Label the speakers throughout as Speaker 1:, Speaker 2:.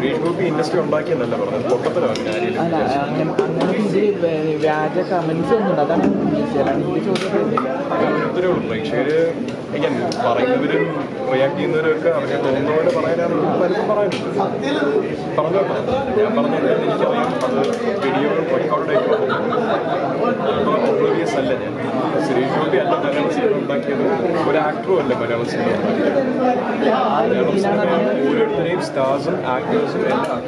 Speaker 1: Suresh Gopi industry ഉണ്ടാക്കിയെന്നല്ല പറഞ്ഞത്? പൊട്ടത്തിലാണ്
Speaker 2: വ്യാജ comments ഒന്നും അതാണ്
Speaker 1: ഇത്രേ ഉള്ളൂ. പ്രേക്ഷകര് പറയുന്നവരും റിയാക്ട് ചെയ്യുന്നവരൊക്കെ അവരെ തോന്നുന്നവരെ പറയാനാണ് പലരും പറയുന്നത്. പറഞ്ഞോട്ടെ. ഞാൻ പറഞ്ഞത് എനിക്കറിയാം. അത് വീഡിയോ റെക്കോർഡ് ഓബ്ലിവിയസ് അല്ല ഞാൻ സുരേഷ് ഗോപി അല്ല മലയാള സിനിമ ഉണ്ടാക്കിയത് ഒരു ആക്ടറും അല്ല മലയാള സിനിമ മലയാളം സിനിമ ഓരോരുത്തരെയും സ്റ്റാർസും ആക്ടേഴ്സും എല്ലാം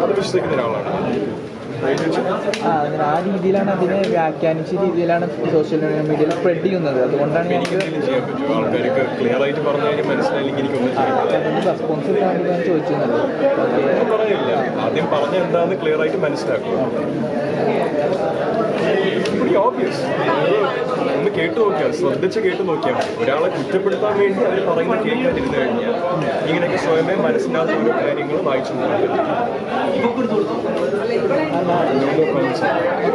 Speaker 1: അത് വിശ്വസിക്കുന്ന ഒരാളാണ്
Speaker 2: ആ രീതിയിലാണ് അതിനെ വ്യാഖ്യാനിച്ച രീതിയിലാണ് സോഷ്യൽ മീഡിയയിൽ സ്പ്രെഡ് ചെയ്യുന്നത്. അതുകൊണ്ടാണ്
Speaker 1: എനിക്ക് ചെയ്യാൻ ആൾക്കാർക്ക് ക്ലിയർ ആയിട്ട് പറഞ്ഞു കഴിഞ്ഞാൽ മനസ്സിലായില്ലെങ്കിൽ
Speaker 2: അതിന് റെസ്പോൺസ് ഞാൻ ചോദിച്ചിരുന്നത്.
Speaker 1: പറയില്ല. ആദ്യം പറഞ്ഞ എന്താന്ന് ക്ലിയർ ആയിട്ട് മനസ്സിലാക്കുക. ഓബിയസ് കേട്ട് നോക്കിയാൽ ശ്രദ്ധിച്ച് കേട്ട് നോക്കിയാൽ മതി. ഒരാളെ കുറ്റപ്പെടുത്താൻ വേണ്ടി അവർ പറയുന്ന കേൾക്കാതിരുന്നു കഴിഞ്ഞാൽ ഇങ്ങനെയൊക്കെ സ്വയമേ മനസ്സിലാത്ത ഓരോ കാര്യങ്ങൾ വായിച്ചു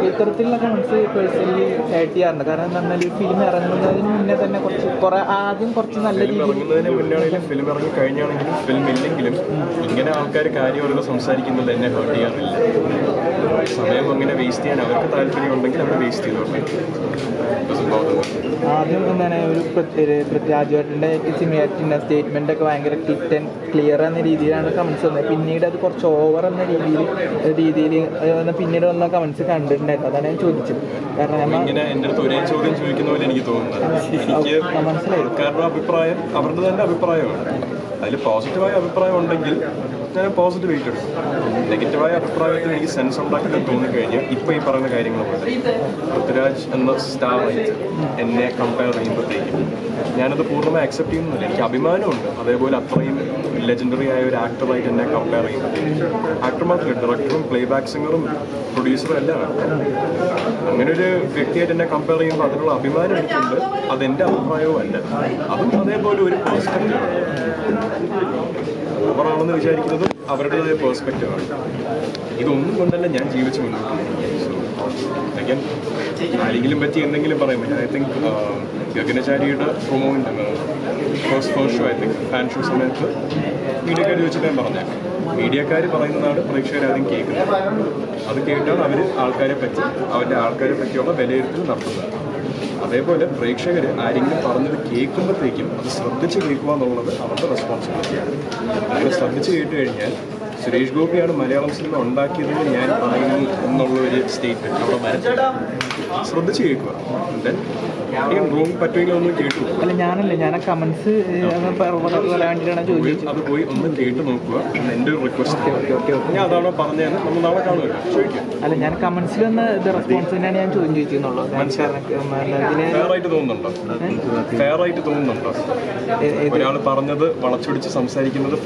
Speaker 2: ഇത്തരത്തിലുള്ള കമൻസ് പേഴ്സണലി ആഡ് ചെയ്യാറുണ്ട്. കാരണം എന്താ പറഞ്ഞാൽ ഫിലിം ഇറങ്ങുന്നതിന് മുന്നേ തന്നെ കുറച്ച് കുറെ ആദ്യം കുറച്ച് നല്ല രീതിയിൽ
Speaker 1: ഇറങ്ങുന്നതിന് മുന്നാണെങ്കിലും ഫിലിം ഇറങ്ങി കഴിഞ്ഞാണെങ്കിലും ഫിലിം ഇല്ലെങ്കിലും ഇങ്ങനെ ആൾക്കാർ കാര്യം സംസാരിക്കുന്നത് എന്നെ ഹേർട്ട് ചെയ്യാറില്ല. സമയം അങ്ങനെ വേസ്റ്റ് ചെയ്യാൻ അവർക്ക് താല്പര്യം ഉണ്ടെങ്കിൽ അവർ വേസ്റ്റ് ചെയ്തോട്ടെ.
Speaker 2: ആദ്യം എന്താണ് ഒരു പ്രത്യാജുവേട്ടന്റെ സിമിയാറ്റിന്റെ സ്റ്റേറ്റ്മെന്റ് ഒക്കെ ഭയങ്കര ക്ലിറ്റ് ആൻഡ് ക്ലിയർ എന്ന രീതിയിലാണ് കമൻസ് വന്നത്. പിന്നീട് അത് കുറച്ച് ഓവർ എന്ന രീതിയിൽ രീതിയിൽ പിന്നീട് വന്ന കമൻസ് കണ്ടിട്ടുണ്ടായിരുന്നു. അതാണ് ഞാൻ ചോദിച്ചത്. കാരണം
Speaker 1: ഇങ്ങനെ എന്റെ അടുത്ത് ഒരേ ചോദ്യം ചോദിക്കുന്ന പോലെ എനിക്ക് തോന്നുന്നത്. എനിക്ക്
Speaker 2: മനസ്സിലായി
Speaker 1: ആൾക്കാരുടെ അഭിപ്രായം അവരുടെ തന്നെ അഭിപ്രായമാണ്. അതിൽ പോസിറ്റീവായ അഭിപ്രായം ഉണ്ടെങ്കിൽ ഞാൻ പോസിറ്റീവ് ആയിട്ട് എടുക്കും. നെഗറ്റീവായ അഭിപ്രായത്തിൽ എനിക്ക് സെൻസ് ഉണ്ടാക്കാൻ തോന്നിക്കഴിഞ്ഞാൽ ഇപ്പോൾ ഈ പറയുന്ന കാര്യങ്ങൾ പോലെ പൃഥ്വിരാജ് എന്ന സ്റ്റാർ എന്നെ കമ്പയർ ചെയ്യുമ്പോഴത്തേക്കും ഞാനത് പൂർണമായി അക്സെപ്റ്റ് ചെയ്യുന്നില്ല. എനിക്ക് അഭിമാനമുണ്ട്. അതേപോലെ അത്രയും ലെജൻഡറി ആയ ഒരു ആക്ടറായിട്ട് എന്നെ കമ്പയർ ചെയ്യുമ്പോഴത്തേക്കും ആക്ടർ മാത്രമല്ല ഡയറക്ടറും പ്ലേ ബാക്ക് സിംഗറും പ്രൊഡ്യൂസറും എല്ലാം അങ്ങനെ ഒരു വ്യക്തിയായിട്ട് എന്നെ കമ്പയർ ചെയ്യുമ്പോൾ അതിനുള്ള അഭിമാനം എനിക്കുണ്ട്. അതെന്റെ അഭിപ്രായവും അല്ല. അതും അതേപോലെ ഒരു പേഴ്സ്പെക്റ്റീവ് ഓവറാണെന്ന് വിചാരിക്കുന്നതും അവരുടേതായ പേഴ്സ്പെക്റ്റീവ് ആണ്. ഇതൊന്നും കൊണ്ടല്ല ഞാൻ ജീവിച്ചു മുന്നോട്ട് ആരെങ്കിലും പറ്റി എന്തെങ്കിലും പറയാൻ പറ്റും. I think ഗഗനചാരിയുടെ promo first first show I think fan show സമയത്ത് മീഡിയക്കാർ ചോദിച്ചിട്ട് ഞാൻ പറഞ്ഞത് മീഡിയക്കാർ പറയുന്നതാണ് പ്രേക്ഷകർ ആദ്യം കേൾക്കുന്നത്. അത് കേട്ടാണ് അവർ ആൾക്കാരെ പറ്റി അവരുടെ ആൾക്കാരെ പറ്റിയുള്ള വിലയിരുത്തൽ നടത്തുന്നത്. അതേപോലെ പ്രേക്ഷകർ ആരെങ്കിലും പറഞ്ഞത് കേൾക്കുമ്പോഴത്തേക്കും അത് ശ്രദ്ധിച്ച് കേൾക്കുക എന്നുള്ളത് അവരുടെ റെസ്പോൺസിബിലിറ്റിയാണ് അങ്ങനെ ശ്രദ്ധിച്ച് കേട്ട് കഴിഞ്ഞാൽ സുരേഷ് ഗോപിയാണ് മലയാളം സിനിമ ഉണ്ടാക്കിയതെന്ന് ഞാൻ പറയുന്നു എന്നുള്ള ഒരു സ്റ്റേറ്റ്മെന്റ് അവിടെ ശ്രദ്ധിച്ച് കേൾക്കുക. ദെൻ
Speaker 2: അല്ല ഞാനല്ല ഞാൻ ആ കമന്റ്സ് വേണ്ടിയിട്ടാണ് ചോദിച്ചത്.
Speaker 1: അത് പോയി ഒന്ന് കേട്ട് നോക്കുക. എന്റെ ഒരു റിക്വസ്റ്റ് ഞാൻ അതാണോ നമ്മൾ നാളെ കാണുമല്ലോ. ചോദിക്കാം
Speaker 2: അല്ല ഞാൻ കമന്റ്സിൽ വന്ന റെസ്പോൺസ് തന്നെയാണ് ഞാൻ ചോദ്യം ചോദിച്ചെന്നുള്ളൂ ഇതിന്
Speaker 1: തോന്നുന്നുണ്ടോ? തോന്നുന്നുണ്ടോ? ഒരാൾ പറഞ്ഞത് വളച്ചൊടിച്ച് സംസാരിക്കുന്നത്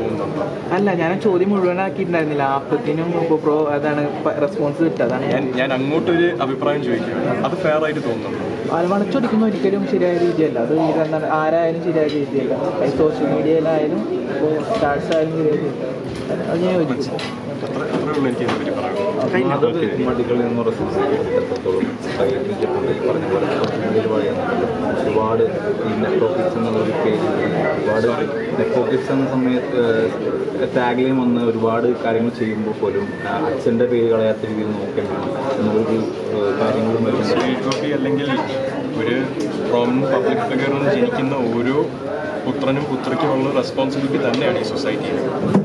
Speaker 1: തോന്നുന്നുണ്ടോ?
Speaker 2: അല്ല ഞാൻ ചോദ്യം മുഴുവനാക്കിയിട്ടുണ്ടായിരുന്നില്ല. ആപ്പത്തിനും പ്രോ അതാണ് റെസ്പോൺസ് കിട്ടുക. അതാണ് ഞാൻ
Speaker 1: അങ്ങോട്ടൊരു അഭിപ്രായം ചോദിക്കുകയാണ്. അത് ഫെയർ ആയിട്ട് തോന്നുന്നുണ്ടോ?
Speaker 2: വളച്ചൊടിക്കുന്ന ഒരിക്കലും ശരിയായ രീതിയല്ല. അത് എന്താണ് ആരായാലും ശരിയായ രീതിയല്ല. സോഷ്യൽ മീഡിയയിലായാലും ഇപ്പോൾ ആയാലും ശരിയായ രീതിയല്ല. അത് ഞാൻ യോജിക്കും.
Speaker 3: മടികളിൽ നിന്ന് എത്രത്തോളം സഹിച്ചിട്ടുണ്ട് ഈ പറഞ്ഞ പോലെ ഒരുപാട് ഈ നെറ്റ്വോക്കിക്സ് എന്നുള്ള ഒരു പേര് ഒരുപാട് നെറ്റ്വോക്കിക്സ് എന്ന സമയത്ത് ടാഗിലും വന്ന് ഒരുപാട് കാര്യങ്ങൾ ചെയ്യുമ്പോൾ പോലും അച്ഛന്റെ പേര് കളയാത്ത രീതിയിൽ നോക്കേണ്ടത് എന്നൊരു എന്നുള്ളൊരു കാര്യങ്ങളും വരുന്നുണ്ട്.
Speaker 1: അല്ലെങ്കിൽ ഒരു പ്രോമിനന്റ് പബ്ലിക് ഫിഗറിൽ ജനിക്കുന്ന ഓരോ പുത്രനും പുത്രിക്കുമുള്ള റെസ്പോൺസിബിലിറ്റി തന്നെയാണ് ഈ സൊസൈറ്റിയിൽ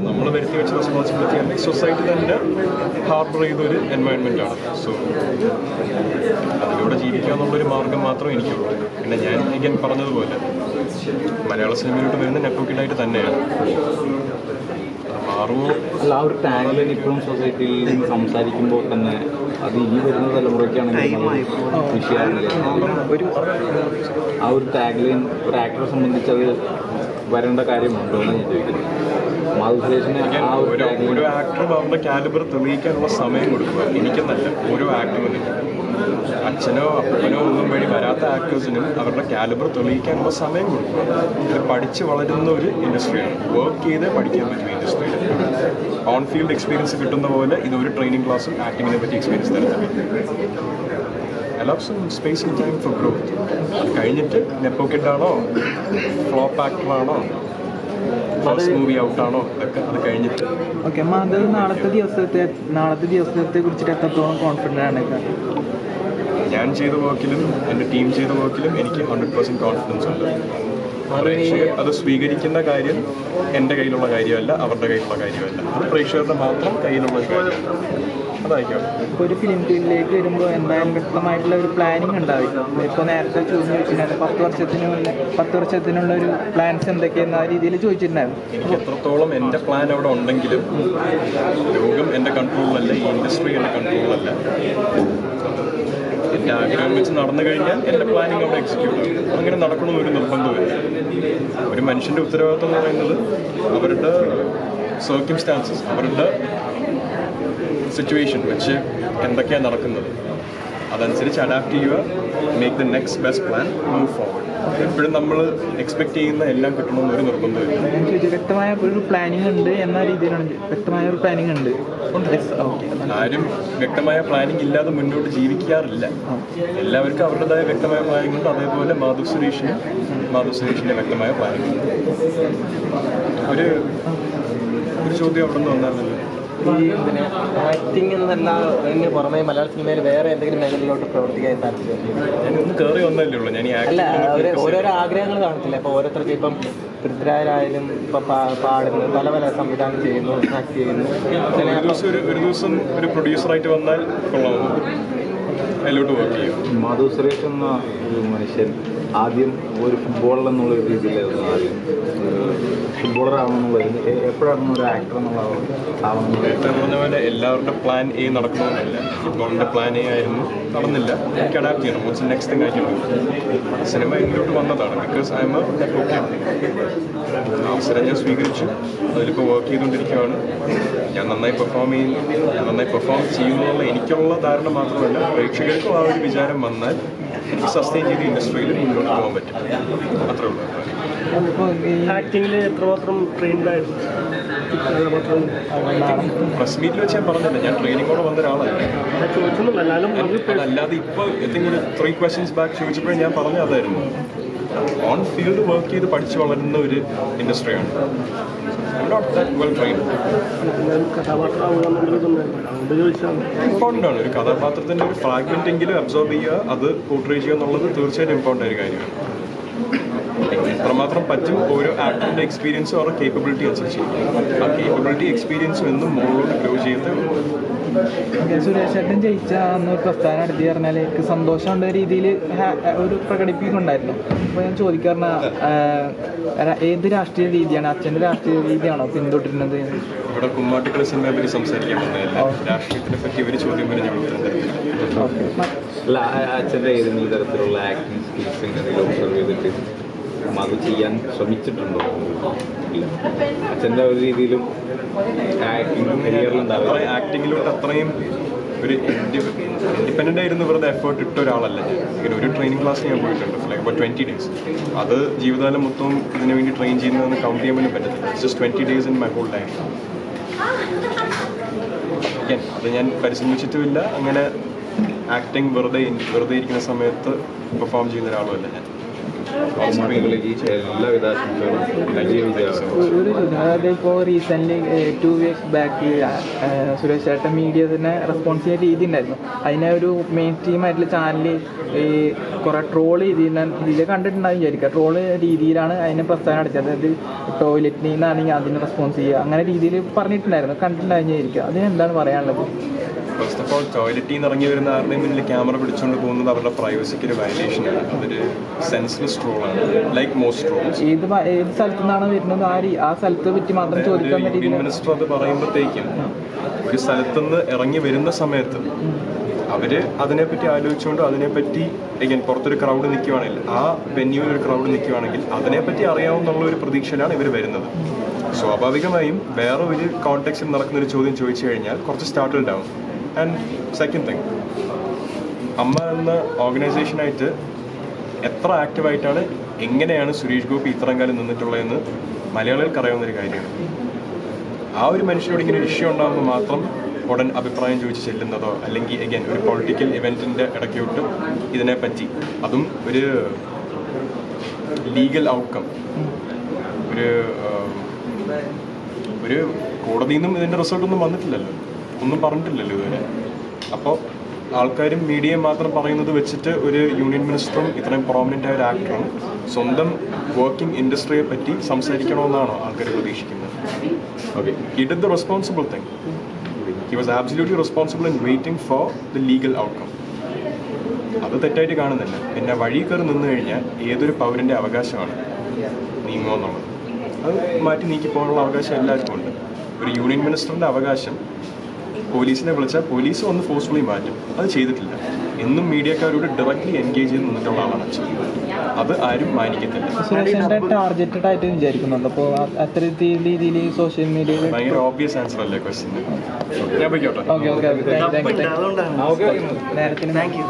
Speaker 1: നമ്മൾ വരുത്തി വെച്ച റെസ്പോൺസിബിലിറ്റി ഈ സൊസൈറ്റി തന്നെ ഹാർബർ ചെയ്ത ഒരു എൻവയൺമെന്റ് ആണ്. സോ അതിലൂടെ ജീവിക്കുക എന്നുള്ളൊരു മാർഗം മാത്രം എനിക്കുള്ളൂ. പിന്നെ ഞാൻ എനിക്ക് പറഞ്ഞതുപോലെ മലയാള സിനിമയിലോട്ട് വരുന്ന നെപ്പോക്കിഡായിട്ട് തന്നെയാണ്.
Speaker 3: അല്ല ആ ഒരു ടാഗിൽ ഇപ്പോഴും സൊസൈറ്റിയിൽ സംസാരിക്കുമ്പോൾ തന്നെ അത് ഈ വരുന്ന തലമുറയ്ക്കാണെങ്കിൽ വിഷയമാകില്ല
Speaker 2: ഒരു
Speaker 3: ആ ഒരു ടാഗ്ലൈൻ ഒരു ആക്ടറെ സംബന്ധിച്ച് അത് വരേണ്ട കാര്യമുണ്ടോ എന്ന് ഞാൻ ചോദിക്കുന്നത്
Speaker 1: ഓരോ ആക്ടറും അവരുടെ കാലിബർ തെളിയിക്കാനുള്ള സമയം കൊടുക്കുക. എനിക്കെന്നല്ല ഓരോ ആക്ടറിനും അച്ഛനോ അപ്പനോ ഒന്നും വഴി വരാത്ത ആക്ടേഴ്സിനും അവരുടെ കാലിബർ തെളിയിക്കാനുള്ള സമയം കൊടുക്കുക. ഇത് പഠിച്ച് വളരുന്ന ഒരു ഇൻഡസ്ട്രിയാണ് വർക്ക് ചെയ്തേ പഠിക്കാൻ പറ്റും ഇൻഡസ്ട്രിയിൽ ഓൺ ഫീൽഡ് എക്സ്പീരിയൻസ് കിട്ടുന്ന പോലെ ഇതൊരു ട്രെയിനിങ് ക്ലാസ്സും ആക്ടിങ്ങിനെ പറ്റി എക്സ്പീരിയൻസ് തരുന്നില്ല allow some space in time for growth അത് കഴിഞ്ഞിട്ട് നെപ്പോക്കിഡാണോ ഫ്ലോപ്പ് ആക്ടറാണോ ഫസ്റ്റ് മൂവി ഔട്ടാണോ ഇതൊക്കെ അത് കഴിഞ്ഞിട്ട്.
Speaker 2: ഓക്കെ അത് നാളത്തെ ദിവസത്തെ നാളത്തെ ദിവസത്തെ കുറിച്ചിട്ട് എത്രത്തോളം കോൺഫിഡന്റ് ആണ്
Speaker 1: ഞാൻ ചെയ്ത വർക്കിലും എന്റെ ടീം ചെയ്ത വർക്കിലും എനിക്ക് ഹൺഡ്രഡ് പെർസെന്റ് കോൺഫിഡൻസ് ഉണ്ട്. പ്രേക്ഷകർ അത് സ്വീകരിക്കുന്ന കാര്യം എന്റെ കയ്യിലുള്ള കാര്യമല്ല അവരുടെ കയ്യിലുള്ള കാര്യമല്ല. അത് പ്രേക്ഷകരുടെ മാത്രം കയ്യിലുള്ള കാര്യമാണ് അതായിക്കോട്ടെ
Speaker 2: ഇപ്പോൾ ഒരു ഫിലിം ഫീൽഡിലേക്ക് വരുമ്പോൾ എന്തായാലും വ്യക്തമായിട്ടുള്ള ഒരു പ്ലാനിങ് ഉണ്ടാവില്ല. ഇപ്പോൾ നേരത്തെ ചോദിച്ചു വെച്ചിട്ടുണ്ടായിരുന്നു പത്ത് വർഷത്തിന് മുന്നേ പത്ത് വർഷത്തിനുള്ള ഒരു പ്ലാൻസ് എന്തൊക്കെയെന്ന് ആ രീതിയിൽ ചോദിച്ചിട്ടുണ്ടായിരുന്നു.
Speaker 1: എത്രത്തോളം എന്റെ പ്ലാൻ അവിടെ ഉണ്ടെങ്കിലും ലോകം എന്റെ കൺട്രോളിലല്ല ഈ ഇൻഡസ്ട്രി എന്റെ കൺട്രോളിലല്ല എന്റെ ആഗ്രഹം വെച്ച് നടന്നു കഴിഞ്ഞാൽ എന്റെ പ്ലാനിങ് അവിടെ എക്സിക്യൂട്ട് ചെയ്യും. അങ്ങനെ നടക്കണമെന്ന് ഒരു നിർബന്ധമില്ല ഒരു മനുഷ്യന്റെ ഉത്തരവാദിത്വം എന്ന് പറയുന്നത് അവരുടെ സർക്കിംസ്റ്റാൻസസ് അവരുടെ സിറ്റുവേഷൻ വെച്ച് എന്തൊക്കെയാണ് നടക്കുന്നത്. അതനുസരിച്ച് അഡാപ്റ്റ് ചെയ്യുക make the next best plan move forward എപ്പോഴും നമ്മൾ എക്സ്പെക്ട് ചെയ്യുന്ന എല്ലാം കിട്ടണമെന്ന് ഒരു നിർബന്ധമില്ല
Speaker 2: വ്യക്തമായ ഒരു പ്ലാനിങ് ഉണ്ട് എന്ന രീതിയിലാണ്. വ്യക്തമായ ഒരു പ്ലാനിങ് ഉണ്ട്.
Speaker 1: ആരും വ്യക്തമായ പ്ലാനിങ് ഇല്ലാതെ മുന്നോട്ട് ജീവിക്കാറില്ല. എല്ലാവർക്കും അവരുടേതായ വ്യക്തമായ പ്ലാനിങ് ഉണ്ട്. അതേപോലെ മാധു സുരേഷിന് മാധു സുരേഷിന്റെ വ്യക്തമായ പ്ലാനിങ് ഉണ്ട്. ഒരു ഒരു ചോദ്യം അവിടെ നിന്ന് വന്നായിരുന്നല്ലോ
Speaker 4: ഈ പിന്നെ ആക്ടിങ് എന്നല്ല പുറമെ മലയാള സിനിമയിൽ വേറെ എന്തെങ്കിലും മേഖലയിലോട്ട് പ്രവർത്തിക്കാൻ താല്പര്യം അല്ല ഓരോരോ ആഗ്രഹങ്ങൾ കാണത്തില്ല? ഇപ്പൊ ഓരോരുത്തർക്ക് ഇപ്പം പൃഥ്വിരാജായാലും ഇപ്പം പാടുന്നു പല പല സംവിധാനം ചെയ്യുന്നു ആക്ട് ചെയ്യുന്നു.
Speaker 1: ഒരു ദിവസം ഒരു ഒരു ദിവസം ഒരു പ്രൊഡ്യൂസറായിട്ട് വന്നാൽ കൊള്ളാമോ അതിലോട്ട് വർക്ക് ചെയ്യും.
Speaker 3: മാധു സുരേഷ് എന്ന ഒരു മനുഷ്യൻ ആദ്യം ഒരു ഫുട്ബോളർ എന്നുള്ള ഒരു രീതിയിലായിരുന്നു ആദ്യം. ഫുട്ബോളർ ആവണമെന്നുള്ളത്. എ- എപ്പോഴാണ് ഒരു ആക്ടർ എന്നുള്ള
Speaker 1: എല്ലാവരുടെ പ്ലാൻ എ നടക്കണമെന്നില്ല ഫുട്ബോളിന്റെ പ്ലാൻ എ ആയിരുന്നു. നടന്നില്ല. എനിക്ക് അഡാപ്റ്റ് ചെയ്യണം. നെക്സ്റ്റ് തിങ് ആയിട്ട് സിനിമ ഇതിലോട്ട് വന്നതാണ്. ബിക്കോസ് ഐ എം അവസരം ഞാൻ സ്വീകരിച്ചു. അതിലിപ്പോൾ വർക്ക് ചെയ്തുകൊണ്ടിരിക്കുകയാണ് ഞാൻ നന്നായി പെർഫോം ചെയ്യുന്നു. ഞാൻ നന്നായി പെർഫോം ചെയ്യുന്നു എന്നുള്ള എനിക്കുള്ള ധാരണ മാത്രമല്ല പ്രേക്ഷകർക്കും ആ ഒരു വിചാരം വന്നാൽ എനിക്ക് സസ്റ്റെയിൻ ചെയ്ത് ഇൻഡസ്ട്രിയിൽ മുന്നോട്ട് പോകാൻ പറ്റും. അത്രേ ഉള്ളൂ.
Speaker 5: ആക്ടിങ്ങിൽ എത്രമാത്രം ട്രെയിൻഡ് ആയിരുന്നു?
Speaker 1: പ്രസ് മീറ്റിൽ വെച്ച് ഞാൻ പറഞ്ഞില്ല ഞാൻ ട്രെയിനിങ്ങോടെ വന്ന ഒരാളല്ല അല്ലാതെ ഇപ്പോൾ എന്തെങ്കിലും ത്രീ ക്വസ്റ്റ്യൻസ് ബാക്ക് ചോദിച്ചപ്പോഴും ഞാൻ പറഞ്ഞ അതായിരുന്നു. ഓൺ ഫീൽഡ് വർക്ക് ചെയ്ത് പഠിച്ചു വളരുന്ന ഒരു ഇൻഡസ്ട്രിയാണ് not that well train important ആണ്. ഒരു കഥാപാത്രത്തിന്റെ ഒരു ഫ്രാഗ്മെന്റ് എങ്കിലും അബ്സോർബ് ചെയ്യുക അത് പോർട്രേ ചെയ്യുക എന്നുള്ളത് തീർച്ചയായിട്ടും ഇമ്പോർട്ടന്റ് ഒരു കാര്യമാണ്. എത്രമാത്രം പറ്റും ഓരോ ആക്ടറിന്റെ എക്സ്പീരിയൻസും അവരുടെ കേപ്പബിലിറ്റി അനുസരിച്ച്. ആ കേപ്പബിലിറ്റി എക്സ്പീരിയൻസും എന്നും മുകളിലോട്ട് ഗ്രോ ചെയ്യത്തേ ഉള്ളൂ.
Speaker 2: സുരേഷ് ചേട്ടൻ ജയിച്ച അന്ന് പ്രസ്ഥാനം എടുത്തു പറഞ്ഞാൽ എനിക്ക് സന്തോഷമുള്ള രീതിയിൽ ഒരു പ്രകടിപ്പിക്കുന്നുണ്ടായിരുന്നു അപ്പോൾ ഞാൻ ചോദിക്കാറുണ്ട് ഏത് രാഷ്ട്രീയ രീതിയാണ്? അച്ഛന്റെ രാഷ്ട്രീയ രീതിയാണോ പിന്തുടരുന്നത്?
Speaker 1: ഇവിടെ കുമ്മാട്ടിക്കളി സിനിമയെ പറ്റി സംസാരിക്കാൻ വന്നതല്ല? രാഷ്ട്രീയത്തിനെ പറ്റി ഒരു ചോദ്യം വരെ ഞാൻ ഉത്തരം
Speaker 3: അല്ല അച്ഛന്റെ ഏതെങ്കിലും തരത്തിലുള്ള ആക്ടിങ് സ്കിൽസ് എന്തെങ്കിലും ഒബ്സർവ് ചെയ്തിട്ട് അത് ചെയ്യാൻ ശ്രമിച്ചിട്ടുണ്ടോ? ഇല്ല. അച്ഛന്റെ ഒരു രീതിയിലും കരിയറിലുണ്ടാവില്ല
Speaker 1: ആക്ടിങ്ങിലോട്ട് അത്രയും ഒരു ഇൻഡിപെൻഡന്റ് ആയിരുന്നു. വെറുതെ എഫേർട്ട് ഇട്ട ഒരാളല്ല ഞാൻ. ഇങ്ങനെ ഒരു ട്രെയിനിങ് ക്ലാസ് ഞാൻ പോയിട്ടുണ്ട്. ലൈക്ക് ഇപ്പോൾ ട്വന്റി ഡേയ്സ് അത് ജീവിതകാലം മൊത്തം ഇതിനു വേണ്ടി ട്രെയിൻ ചെയ്യുന്നതെന്ന് കൗണ്ട് ചെയ്യാൻ പോലും പറ്റത്തില്ല. Just twenty days in my whole life അത് ഞാൻ പരിശ്രമിച്ചിട്ടുമില്ല. അങ്ങനെ ആക്ടിങ് വെറുതെ വെറുതെ ഇരിക്കുന്ന സമയത്ത് പെർഫോം ചെയ്യുന്ന ഒരാളുമല്ല ഞാൻ.
Speaker 3: കുമാരികളിലേക്ക്
Speaker 2: recent two years back Suresh ചേട്ടൻ മീഡിയ തന്നെ റെസ്പോൺസ് ചെയ്യുന്ന രീതി ഉണ്ടായിരുന്നു അതിനെ ഒരു മെയിൻ സ്ട്രീമായിട്ടുള്ള ചാനൽ ഈ കുറേ ട്രോൾ ചെയ്തിരുന്ന ഇതിൽ കണ്ടിട്ടുണ്ടാകും വിചാരിക്കുക ട്രോൾ രീതിയിലാണ് അതിനെ പ്രസ്ഥാനം അടിച്ചത് അതായത് ടോയ്ലറ്റിൽ നിന്നാണെങ്കിൽ അതിന് റെസ്പോൺസ് ചെയ്യുക അങ്ങനെ രീതിയിൽ പറഞ്ഞിട്ടുണ്ടായിരുന്നു കണ്ടിട്ടുണ്ടാവും വിചാരിക്കുക അതിന് എന്താണ് പറയാനുള്ളത്
Speaker 1: ഫസ്റ്റ് ഓഫ് ഓൾ ടോയ്ലറ്റിൽ നിന്ന് ഇറങ്ങി വരുന്ന ആരുടെയും മുന്നിൽ ക്യാമറ പിടിച്ചുകൊണ്ട് പോകുന്നത് അവരുടെ പ്രൈവസിക്ക് ഒരു വയലേഷൻ ആണ്. അതൊരു സെൻസ്ലെസ് ട്രോളാണ് ലൈക്ക് മോസ്റ്റ് ട്രോൾസ്
Speaker 2: ഏത് ഏത് സ്ഥലത്തു നിന്നാണ് വരുന്നത്? ആ ആ സ്ഥലത്തെ പറ്റി മാത്രം ചോദിക്കാൻ
Speaker 1: മിനിസ്റ്റർ അത് പറയുമ്പോഴത്തേക്കും ഒരു സ്ഥലത്തുനിന്ന് ഇറങ്ങി വരുന്ന സമയത്ത് അവർ അതിനെപ്പറ്റി ആലോചിച്ചുകൊണ്ട് അതിനെപ്പറ്റി എങ്ങനെ പുറത്തൊരു ക്രൗഡ് നിൽക്കുവാണെങ്കിൽ ആ വെന്യൂവിൽ ഒരു ക്രൗഡ് നിൽക്കുവാണെങ്കിൽ അതിനെപ്പറ്റി അറിയാവുന്നുള്ള ഒരു പ്രതീക്ഷയിലാണ് ഇവർ വരുന്നത്. സ്വാഭാവികമായും വേറെ ഒരു കോൺടാക്സിൽ നടക്കുന്ന ഒരു ചോദ്യം ചോദിച്ചു കഴിഞ്ഞാൽ കുറച്ച് സ്റ്റാർട്ടിൽഡ് ആവും ആൻഡ് സെക്കൻഡ് തിങ് അമ്മ എന്ന ഓർഗനൈസേഷനായിട്ട് എത്ര ആക്റ്റീവായിട്ടാണ് എങ്ങനെയാണ് സുരേഷ് ഗോപി ഇത്രയും കാലം നിന്നിട്ടുള്ളതെന്ന് മലയാളികൾക്ക് അറിയാവുന്ന ഒരു കാര്യമാണ്. ആ ഒരു മനുഷ്യരോട് ഇങ്ങനെ ഇഷ്യൂ ഉണ്ടാകുമ്പോൾ മാത്രം ഉടൻ അഭിപ്രായം ചോദിച്ച് ചെല്ലുന്നതോ അല്ലെങ്കിൽ എഗൈൻ ഒരു പൊളിറ്റിക്കൽ ഇവന്റിന്റെ ഇടയ്ക്കോട്ട് ഇതിനെപ്പറ്റി അതും ഒരു ലീഗൽ ഔട്ട്കം ഒരു ഒരു കോടതിയിൽ നിന്നും ഇതിന്റെ റിസൾട്ടൊന്നും വന്നിട്ടില്ലല്ലോ. ഒന്നും പറഞ്ഞിട്ടില്ലല്ലോ ഇതുവരെ. അപ്പോൾ ആൾക്കാരും മീഡിയയും മാത്രം പറയുന്നത് വെച്ചിട്ട് ഒരു യൂണിയൻ മിനിസ്റ്ററും ഇത്രയും പ്രോമിനന്റ് ആയ ഒരു ആക്ടറും സ്വന്തം വർക്കിംഗ് ഇൻഡസ്ട്രിയെ പറ്റി സംസാരിക്കണമെന്നാണോ ആൾക്കാർ പ്രതീക്ഷിക്കുന്നത്? Okay he the responsible thing he was absolutely responsible in waiting for the legal outcome അത് തെറ്റായിട്ട് കാണുന്നില്ല. പിന്നെ വഴി കയറി നിന്ന് കഴിഞ്ഞാൽ ഏതൊരു പൗരന്റെ അവകാശമാണ് നീങ്ങുമെന്നുള്ളത് അത് മാറ്റി നീക്കി പോകാനുള്ള അവകാശം എല്ലാവർക്കും ഉണ്ട്. ഒരു യൂണിയൻ മിനിസ്റ്ററിന്റെ അവകാശം പോലീസിനെ വിളിച്ചാൽ പോലീസ് വന്ന് ഫോഴ്സ്ഫുള്ളി മാറ്റും. അത് ചെയ്തിട്ടില്ല. എന്നും മീഡിയക്കാരോട് ഡയറക്റ്റ്ലി എൻഗേജ് ചെയ്ത് നിന്നിട്ടുള്ള ആളാണ് അച്ഛൻ. അത് ആരും മാനിക്കത്തില്ല.
Speaker 2: ടാർഗറ്റഡ് ആയിട്ട് വിചാരിക്കുന്നുണ്ട്. അപ്പോൾ അത്ര രീതിയിൽ സോഷ്യൽ മീഡിയയിൽ
Speaker 1: ഭയങ്കര ഓബിയസ് ആൻസർ അല്ലേ ക്വസ്റ്റിന് ഞാൻ പോയിക്കോട്ടെ.
Speaker 2: ഓക്കെ ഓക്കെ നേരത്തിന്
Speaker 5: താങ്ക് യു